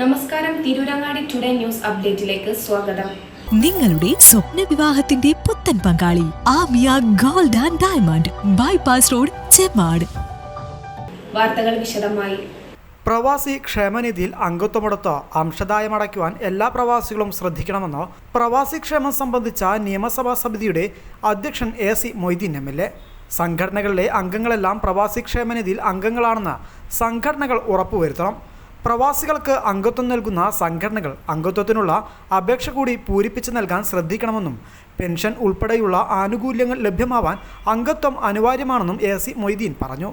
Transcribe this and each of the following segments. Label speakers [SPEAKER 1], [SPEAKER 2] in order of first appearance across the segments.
[SPEAKER 1] നമസ്കാരം Tirurangadi today news അപ്ഡേറ്റിലേക്ക് സ്വാഗതം.
[SPEAKER 2] നിങ്ങളുടെ സ്വപ്ന വിവാഹത്തിന്റെ പുത്തൻ പങ്കാളി Amiya gold and diamond bypass road Chemmad.
[SPEAKER 1] വാർത്തകൾ വിശദമായി.
[SPEAKER 3] പ്രവാസി ക്ഷേമനിധിയിൽ അംഗത്വമെടുത്ത് അംശദായം അടയ്ക്കുവാൻ എല്ലാ പ്രവാസികളും ശ്രദ്ധിക്കണമെന്ന് പ്രവാസി ക്ഷേമം സംബന്ധിച്ച നിയമസഭാ സമിതിയുടെ അധ്യക്ഷൻ A C Moideen M L A. സംഘടനകളിലെ അംഗങ്ങളെല്ലാം പ്രവാസി ക്ഷേമനിധിയിൽ അംഗങ്ങളാണെന്ന് സംഘടനകൾ ഉറപ്പുവരുത്തണം. പ്രവാസികൾക്ക് അംഗത്വം നൽകുന്ന സംഘടനകൾ അംഗത്വത്തിനുള്ള അപേക്ഷ കൂടി പൂരിപ്പിച്ച് നൽകാൻ ശ്രദ്ധിക്കണമെന്നും പെൻഷൻ ഉൾപ്പെടെയുള്ള ആനുകൂല്യങ്ങൾ ലഭ്യമാവാൻ അംഗത്വം അനിവാര്യമാണെന്നും എ സി മൊയ്തീൻ പറഞ്ഞു.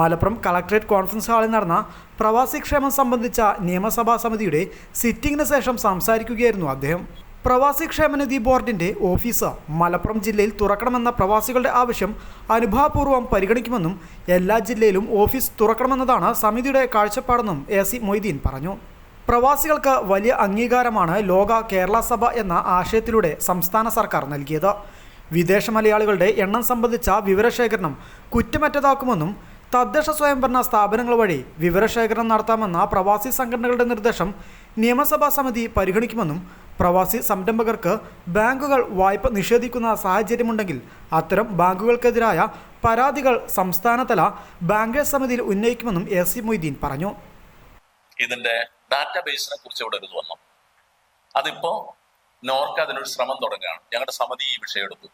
[SPEAKER 3] മലപ്പുറം കളക്ടറേറ്റ് കോൺഫറൻസ് ഹാളിൽ നടന്ന പ്രവാസി ക്ഷേമം സംബന്ധിച്ച നിയമസഭാ സമിതിയുടെ സിറ്റിംഗിന് ശേഷം സംസാരിക്കുകയായിരുന്നു അദ്ദേഹം. പ്രവാസി ക്ഷേമനിധി ബോർഡിന്റെ ഓഫീസ് മലപ്പുറം ജില്ലയിൽ തുറക്കണമെന്ന പ്രവാസികളുടെ ആവശ്യം അനുഭാവപൂർവം പരിഗണിക്കുമെന്നും എല്ലാ ജില്ലയിലും ഓഫീസ് തുറക്കണമെന്നതാണ് സമിതിയുടെ കാഴ്ചപ്പാടെന്നും എ സി മൊയ്തീൻ പറഞ്ഞു. പ്രവാസികൾക്ക് വലിയ അംഗീകാരമാണ് ലോക കേരള സഭ എന്ന ആശയത്തിലൂടെ സംസ്ഥാന സർക്കാർ നൽകിയത്. വിദേശ മലയാളികളുടെ എണ്ണം സംബന്ധിച്ച വിവരശേഖരണം കുറ്റമറ്റതാക്കുമെന്നും തദ്ദേശ സ്വയംഭരണ സ്ഥാപനങ്ങൾ വഴി വിവരശേഖരണം നടത്താമെന്ന പ്രവാസി സംഘടനകളുടെ നിർദ്ദേശം നിയമസഭാ സമിതി പരിഗണിക്കുമെന്നും പ്രവാസി സംരംഭകർക്ക് ബാങ്കുകൾ വായ്പ നിഷേധിക്കുന്ന സാഹചര്യമുണ്ടെങ്കിൽ അത്തരം ബാങ്കുകൾക്കെതിരായ പരാതികൾ സംസ്ഥാനതല ബാങ്കേഴ്സ് സമിതിയിൽ ഉന്നയിക്കുമെന്നും എ സി മൊയ്തീൻ പറഞ്ഞു.
[SPEAKER 4] ഇതിന്റെ ഡാറ്റാബേസിനെ കുറിച്ച് ഇവിടെ ഒരു വന്നു. അതിപ്പോ നോർക്ക് അതിനൊരു ശ്രമം തുടങ്ങുകയാണ്. ഞങ്ങളുടെ സമിതി ഈ വിഷയം എടുത്തു.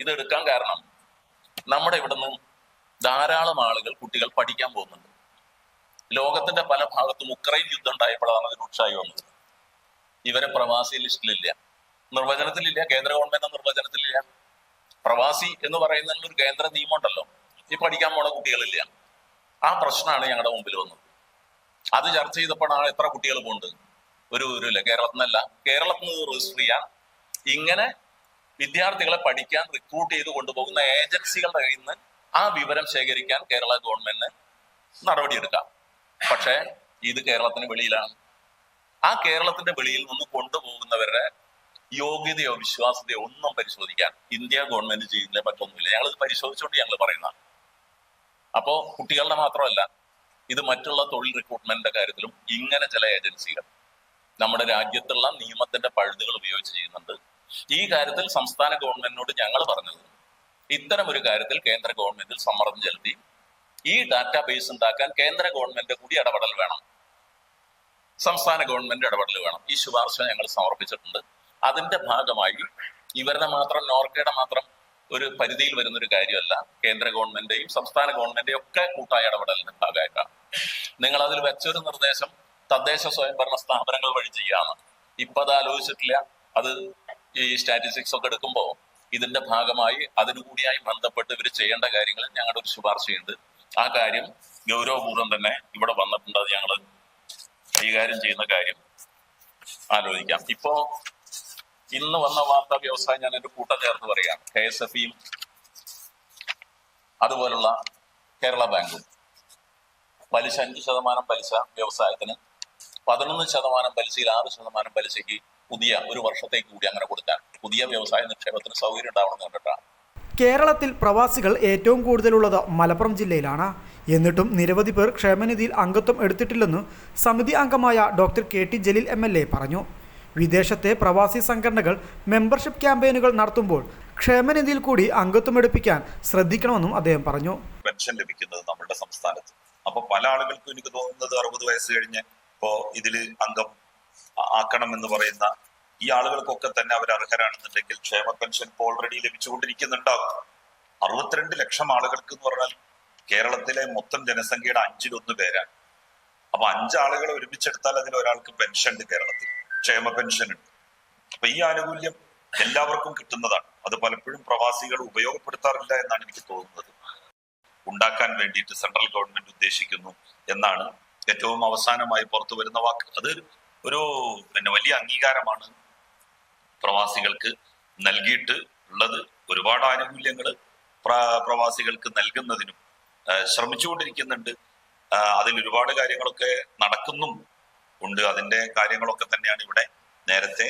[SPEAKER 4] ഇത് എടുക്കാൻ കാരണം നമ്മുടെ നിന്നും ധാരാളം ആളുകൾ കുട്ടികൾ പഠിക്കാൻ പോകുന്നുണ്ട്. ലോകത്തിന്റെ പല ഭാഗത്തും ഉക്രൈൻ യുദ്ധം ഉണ്ടായപ്പോഴാണ് അതിന് ഉത്സാഹി വന്നത്. ഇവരെ പ്രവാസി ലിസ്റ്റിലില്ല. നിർവചനത്തിലില്ല കേന്ദ്ര ഗവൺമെന്റ് നിർവചനത്തിലില്ല. പ്രവാസി എന്ന് പറയുന്നതിന് ഒരു കേന്ദ്ര നിയമമുണ്ടല്ലോ. ഈ പഠിക്കാൻ പോണ കുട്ടികളില്ല. ആ പ്രശ്നമാണ് ഞങ്ങളുടെ മുമ്പിൽ വന്നത്. അത് ചർച്ച ചെയ്തപ്പോഴാണ് എത്ര കുട്ടികൾ പോണ്ട്? ഒരു ഒരു ഇല്ല കേരളത്തിൽ നിന്നല്ല കേരളത്തിൽ നിന്ന് രജിസ്റ്റർ ചെയ്യാൻ ഇങ്ങനെ വിദ്യാർത്ഥികളെ പഠിക്കാൻ റിക്രൂട്ട് ചെയ്ത് കൊണ്ടുപോകുന്ന ഏജൻസികളുടെ കയ്യിൽ നിന്ന് ആ വിവരം ശേഖരിക്കാൻ കേരള ഗവൺമെന്റിന് നടപടിയെടുക്കാം. പക്ഷേ ഇത് കേരളത്തിന് വെളിയിലാണ്. ആ കേരളത്തിന്റെ വെളിയിൽ നിന്ന് കൊണ്ടുപോകുന്നവരുടെ യോഗ്യതയോ വിശ്വാസ്യതയോ ഒന്നും പരിശോധിക്കാൻ ഇന്ത്യ ഗവൺമെന്റ് ചെയ്യുന്നില്ല പറ്റൊന്നുമില്ല ഞങ്ങൾ ഇത് പരിശോധിച്ചുകൊണ്ട് ഞങ്ങൾ പറയുന്നതാണ്. അപ്പോ കുട്ടികളുടെ മാത്രമല്ല ഇത് മറ്റുള്ള തൊഴിൽ റിക്രൂട്ട്മെന്റിന്റെ കാര്യത്തിലും ഇങ്ങനെ ചില ഏജൻസികൾ നമ്മുടെ രാജ്യത്തുള്ള നിയമത്തിന്റെ പഴുതുകൾ ഉപയോഗിച്ച് ചെയ്യുന്നുണ്ട്. ഈ കാര്യത്തിൽ സംസ്ഥാന ഗവൺമെന്റിനോട് ഞങ്ങൾ പറഞ്ഞത് ഇത്തരം ഒരു കാര്യത്തിൽ കേന്ദ്ര ഗവൺമെന്റിൽ സമ്മർദ്ദം ചെലുത്തി ഈ ഡാറ്റാബേസ് ഉണ്ടാക്കാൻ കേന്ദ്ര ഗവൺമെന്റ് കൂടി ഇടപെടൽ വേണം. സംസ്ഥാന ഗവൺമെന്റ് ഇടപെടൽ വേണം. ഈ ശുപാർശ ഞങ്ങൾ സമർപ്പിച്ചിട്ടുണ്ട്. അതിന്റെ ഭാഗമായി ഇവരുടെ മാത്രം നോർക്കയുടെ മാത്രം ഒരു പരിധിയിൽ വരുന്ന ഒരു കാര്യമല്ല. കേന്ദ്ര ഗവൺമെന്റേയും സംസ്ഥാന ഗവൺമെന്റേയും ഒക്കെ കൂട്ടായ ഇടപെടലിന്റെ ഭാഗമായിട്ടാണ്. നിങ്ങൾ അതിൽ വെച്ചൊരു നിർദ്ദേശം തദ്ദേശ സ്വയംഭരണ സ്ഥാപനങ്ങൾ വഴി ചെയ്യാന്ന്. ഇപ്പൊ അത് ആലോചിച്ചിട്ടില്ല. അത് ഈ സ്റ്റാറ്റിസ്റ്റിക്സ് ഒക്കെ എടുക്കുമ്പോൾ ഇതിന്റെ ഭാഗമായി അതിനുകൂടിയായി ബന്ധപ്പെട്ട് ഇവർ ചെയ്യേണ്ട കാര്യങ്ങൾ ഞങ്ങളുടെ ഒരു ശുപാർശയുണ്ട്. ആ കാര്യം ഗൗരവപൂർവം തന്നെ ഇവിടെ വന്നിട്ടുണ്ട്. അത് ഞങ്ങൾ കൈകാര്യം ചെയ്യുന്ന കാര്യം ആലോചിക്കാം. ഇപ്പോ ഇന്ന് വന്ന വാർത്താ വ്യവസായം ഞാൻ എന്റെ കൂട്ടം ചേർത്ത് പറയാം കെ എസ് എഫ് ഇയും അതുപോലുള്ള കേരള ബാങ്കും പലിശ അഞ്ച് ശതമാനം പലിശ വ്യവസായത്തിന് പതിനൊന്ന് ശതമാനം പലിശയിൽ ആറ് ശതമാനം പലിശയ്ക്ക് പുതിയ ഒരു വർഷത്തേക്ക് കൂടി അങ്ങനെ കൊടുക്കാൻ പുതിയ വ്യവസായ നിക്ഷേപത്തിന് സൗകര്യം ഉണ്ടാവണമെന്ന് കണ്ടിട്ടാണ്.
[SPEAKER 3] കേരളത്തിൽ പ്രവാസികൾ ഏറ്റവും കൂടുതലുള്ളത് മലപ്പുറം ജില്ലയിലാണ്. എന്നിട്ടും നിരവധി പേർ ക്ഷേമനിധിയിൽ അംഗത്വം എടുത്തിട്ടില്ലെന്ന് സമിതി അംഗമായ doctor K T Jaleel M L A പറഞ്ഞു. വിദേശത്തെ പ്രവാസി സംഘടനകൾ മെമ്പർഷിപ്പ് ക്യാമ്പയിനുകൾ നടത്തുമ്പോൾ ക്ഷേമനിധിയിൽ കൂടി അംഗത്വം എടുപ്പിക്കാൻ ശ്രദ്ധിക്കണമെന്നും അദ്ദേഹം പറഞ്ഞു.
[SPEAKER 5] പെൻഷൻ ലഭിക്കുന്നത് നമ്മുടെ സംസ്ഥാനത്ത്. അപ്പൊ പല ആളുകൾക്കും എനിക്ക് തോന്നുന്നത് അറുപത് വയസ്സ് കഴിഞ്ഞ് ഇപ്പോ ഇതിൽ അംഗം ആക്കണം എന്ന് പറയുന്ന ഈ ആളുകൾക്കൊക്കെ തന്നെ അവർ അർഹരാണെന്നുണ്ടെങ്കിൽ ക്ഷേമ പെൻഷൻ ഇപ്പോൾ ഓൾറെഡി ലഭിച്ചുകൊണ്ടിരിക്കുന്നുണ്ടാവും. അറുപത്തിരണ്ട് ലക്ഷം ആളുകൾക്ക് എന്ന് പറഞ്ഞാൽ കേരളത്തിലെ മൊത്തം ജനസംഖ്യയുടെ അഞ്ചിലൊന്ന് പേരാണ്. അപ്പൊ അഞ്ചാളുകൾ ഒരുമിച്ചെടുത്താൽ അതിൽ ഒരാൾക്ക് പെൻഷൻ ഉണ്ട് കേരളത്തിൽ. ക്ഷേമ പെൻഷൻ ഉണ്ട്. അപ്പൊ ഈ ആനുകൂല്യം എല്ലാവർക്കും കിട്ടുന്നതാണ്. അത് പലപ്പോഴും പ്രവാസികൾ ഉപയോഗപ്പെടുത്താറില്ല എന്നാണ് എനിക്ക് തോന്നുന്നത്. ഉണ്ടാക്കാൻ വേണ്ടിയിട്ട് സെൻട്രൽ ഗവൺമെന്റ് ഉദ്ദേശിക്കുന്നു എന്നാണ് ഏറ്റവും അവസാനമായി പുറത്തു വരുന്ന വാക്ക്. അത് ഒരു പിന്നെ വലിയ അംഗീകാരമാണ് പ്രവാസികൾക്ക് നൽകിയിട്ട് ഉള്ളത്. ഒരുപാട് ആനുകൂല്യങ്ങൾ പ്രവാസികൾക്ക് നൽകുന്നതിനും ശ്രമിച്ചുകൊണ്ടിരിക്കുന്നുണ്ട്. അതിൽ ഒരുപാട് കാര്യങ്ങളൊക്കെ നടക്കുന്നും ഉണ്ട്. അതിന്റെ കാര്യങ്ങളൊക്കെ തന്നെയാണ് ഇവിടെ നേരത്തെ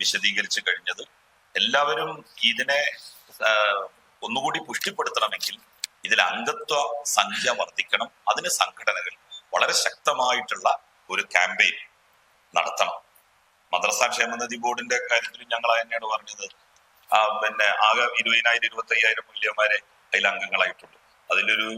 [SPEAKER 5] വിശദീകരിച്ചു കഴിഞ്ഞത്. എല്ലാവരും ഇതിനെ ഒന്നുകൂടി പുഷ്ടിപ്പെടുത്തണമെങ്കിൽ ഇതിൽ അംഗത്വ സംഖ്യ വർദ്ധിക്കണം. അതിന് സംഘടനകൾ വളരെ ശക്തമായിട്ടുള്ള ഒരു ക്യാമ്പയിൻ നടത്തണം. മദ്രസ ക്ഷേമനിധി ബോർഡിന്റെ കാര്യത്തിൽ ഞങ്ങൾ തന്നെയാണ് പറഞ്ഞത്. പിന്നെ ആകെ ഇരുപതിനായിരം ഇരുപത്തി അയ്യായിരം മൂല്യന്മാരെ അതിൽ അംഗങ്ങളായിട്ടുള്ളൂ അതിലൊരു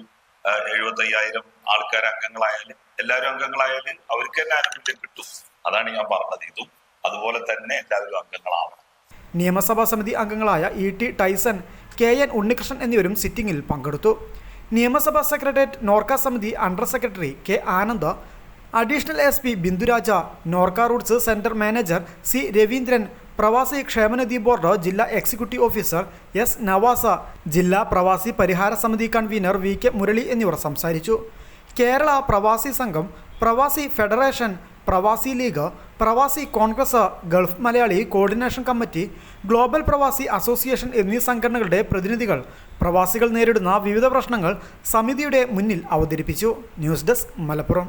[SPEAKER 5] എഴുപത്തി അയ്യായിരം ആൾക്കാർ അംഗങ്ങളായാലും എല്ലാവരും അംഗങ്ങളായാലും അവർക്ക് തന്നെ ആനുകൂല്യം കിട്ടും. അതാണ് ഞാൻ പറഞ്ഞത്. ഇതും അതുപോലെ തന്നെ എല്ലാവരും അംഗങ്ങളാവണം.
[SPEAKER 3] നിയമസഭാ സമിതി അംഗങ്ങളായ E T Tyson K N Unnikrishnan എന്നിവരും സിറ്റിംഗിൽ പങ്കെടുത്തു. നിയമസഭാ സെക്രട്ടേറിയറ്റ് നോർക്ക സമിതി under secretary K Anand additional S P Binduraja Norka roots centre manager C Raveendran പ്രവാസി ക്ഷേമനിധി ബോർഡ് ജില്ലാ എക്സിക്യൂട്ടീവ് ഓഫീസർ എസ് നവാസ ജില്ലാ പ്രവാസി പരിഹാര സമിതി കൺവീനർ വി കെ മുരളി എന്നിവർ സംസാരിച്ചു. കേരള പ്രവാസി സംഘം പ്രവാസി ഫെഡറേഷൻ പ്രവാസി ലീഗ് പ്രവാസി Congress Gulf Malayali coordination committee global പ്രവാസി അസോസിയേഷൻ എന്നീ സംഘടനകളുടെ പ്രതിനിധികൾ പ്രവാസികൾ നേരിടുന്ന വിവിധ പ്രശ്നങ്ങൾ സമിതിയുടെ മുന്നിൽ അവതരിപ്പിച്ചു. News desk Malappuram.